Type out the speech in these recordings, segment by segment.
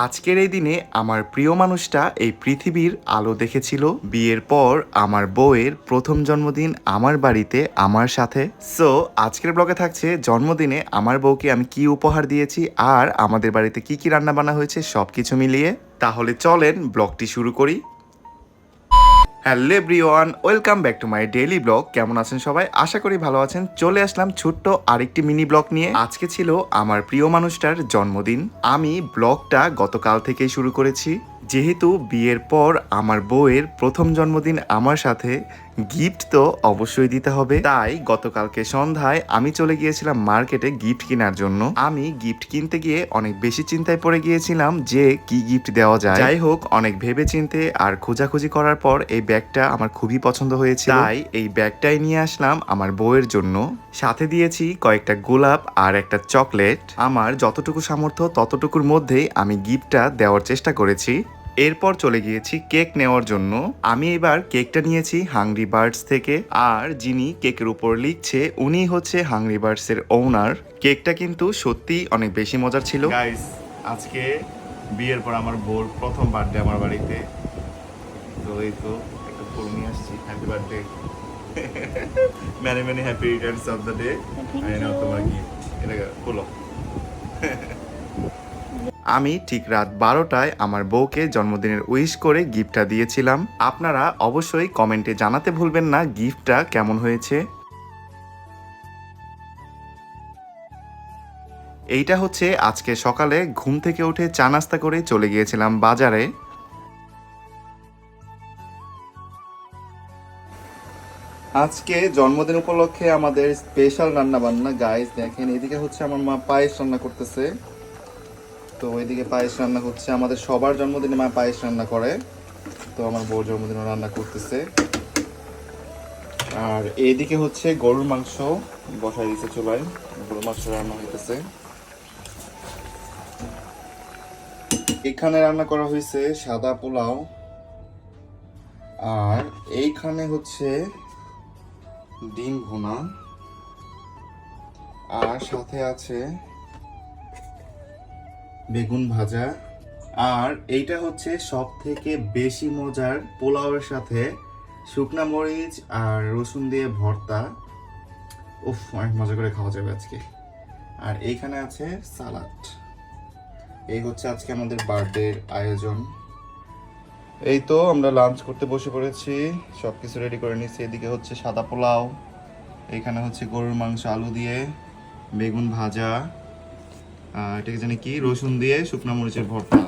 আজকের এই দিনে আমার প্রিয় মানুষটা এই পৃথিবীর আলো দেখেছিল। বিয়ের পর আমার বউয়ের প্রথম জন্মদিন আমার বাড়িতে, আমার সাথে। সো আজকের ব্লগে থাকছে জন্মদিনে আমার বউকে আমি কি উপহার দিয়েছি আর আমাদের বাড়িতে কি কি রান্না বান্না হয়েছে সব কিছু মিলিয়ে। তাহলে চলেন ব্লগটি শুরু করি। Hello everyone, welcome back to my daily blog. কেমন আছেন সবাই? আশা করি ভালো আছেন। চলে আসলাম ছোট্ট আরেকটি মিনি ব্লগ নিয়ে। আজকে ছিল আমার প্রিয় মানুষটার জন্মদিন। আমি ব্লগটা গতকাল থেকেই শুরু করেছি। যেহেতু বিয়ের পর আমার বউয়ের প্রথম জন্মদিন আমার সাথে গিফট তো অবশ্যই দিতে হবে। তাই গতকালকে সন্ধ্যায় আমি চলে গিয়েছিলাম মার্কেটে গিফট কেনার জন্য। আমি গিফট কিনতে গিয়ে অনেক বেশি চিন্তায় পড়ে গিয়েছিলাম যে কি গিফট দেওয়া যায়। যাই হোক, অনেক ভেবে চিনতে আর খোঁজাখুঁজি করার পর এই ব্যাগটা আমার খুবই পছন্দ হয়েছে তাই এই ব্যাগটাই নিয়ে আসলাম আমার বউয়ের জন্য। সাথে দিয়েছি কয়েকটা গোলাপ আর একটা চকলেট। আমার যতটুকু সামর্থ্য ততটুকুর মধ্যেই আমি গিফটটা দেওয়ার চেষ্টা করেছি। এরপর চলে গিয়েছি কেক নেওয়ার জন্য। আমি এবার কেকটা নিয়েছি হাংরি বার্ডস থেকে। আর যিনি কেকের উপর লিখছে উনি হচ্ছে হাংরি বার্ডস এর ওনার কেকটা কিন্তু সত্যি অনেক বেশি মজার ছিল। আজকে বিয়ের পর আমার বোর প্রথম বার্থডে আমার বাড়িতে। তো এই তো একটা ফুল নিয়ে আসছি। Happy birthday many many happy returns of the day I নাও তোমার গিফট এটা খুলো। আমি ঠিক রাত বারোটায় আমার বউকে জন্মদিনের উইশ করে গিফটটা দিয়েছিলাম। আপনারা অবশ্যই কমেন্টে জানাতে ভুলবেন না গিফটটা কেমন হয়েছে। এইটা হচ্ছে আজকে সকালে ঘুম থেকে উঠে চা নাস্তা করে চলে গিয়েছিলাম বাজারে। আজকে জন্মদিন উপলক্ষে আমাদের স্পেশাল রান্না বান্না গাইস দেখেন, এদিকে হচ্ছে আমার মা পায়েস রান্না করতেছে। তো ওইদিকে পায়েস রান্না হচ্ছে। আমাদের সবার জন্মদিনে মা পায়েস রান্না করে। তো আমার বউর জন্মদিনে রান্না করতেছে। আর এইদিকে হচ্ছে গরুর মাংস বসাই দিচ্ছে চুলায়। গরুর মাংস রান্না হইতেছে। এখানে রান্না করা হয়েছে সাদা পোলাও। আর এইখানে হচ্ছে ডিম ভুনা। আর সাথে আছে বেগুন ভাজা। আর এইটা হচ্ছে সব থেকে বেশি মজার পোলাওয়ের সাথে শুকনা মরিচ আর রসুন দিয়ে ভর্তা। উফ, অনেক মজা করে খাওয়া যাবে আজকে। আর এইখানে আছে সালাড এই হচ্ছে আজকে আমাদের বার্থডের আয়োজন। এই তো আমরা লাঞ্চ করতে বসে পড়েছি। সব কিছু রেডি করে নিচ্ছি এদিকে হচ্ছে সাদা পোলাও। এখানে হচ্ছে গরুর মাংস, আলু দিয়ে, বেগুন ভাজা। এটাকে জানি কি? রসুন দিয়ে শুকনো মরিচের ভর্তা।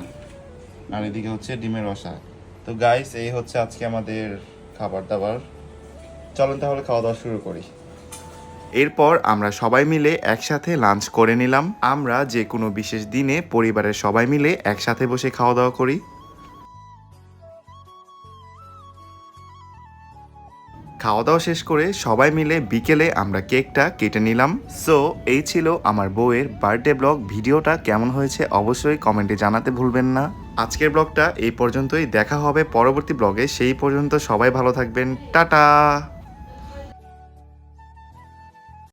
আর এদিকে হচ্ছে ডিমের রসা। তো গাইস এই হচ্ছে আজকে আমাদের খাবার দাবার চলেন তাহলে খাওয়া দাওয়া শুরু করি। এরপর আমরা সবাই মিলে একসাথে লাঞ্চ করে নিলাম। আমরা যে কোনো বিশেষ দিনে পরিবারের সবাই মিলে একসাথে বসে খাওয়া দাওয়া করি। খাওয়া দাওয়া শেষ করে সবাই মিলে বিকেলে আমরা কেকটা কেটে নিলাম। সো এই ছিল আমার বউয়ের বার্থডে ব্লগ ভিডিওটা কেমন হয়েছে অবশ্যই কমেন্টে জানাতে ভুলবেন না। আজকের ব্লগটা এই পর্যন্তই। দেখা হবে পরবর্তী ব্লগে সেই পর্যন্ত সবাই ভালো থাকবেন। টাটা!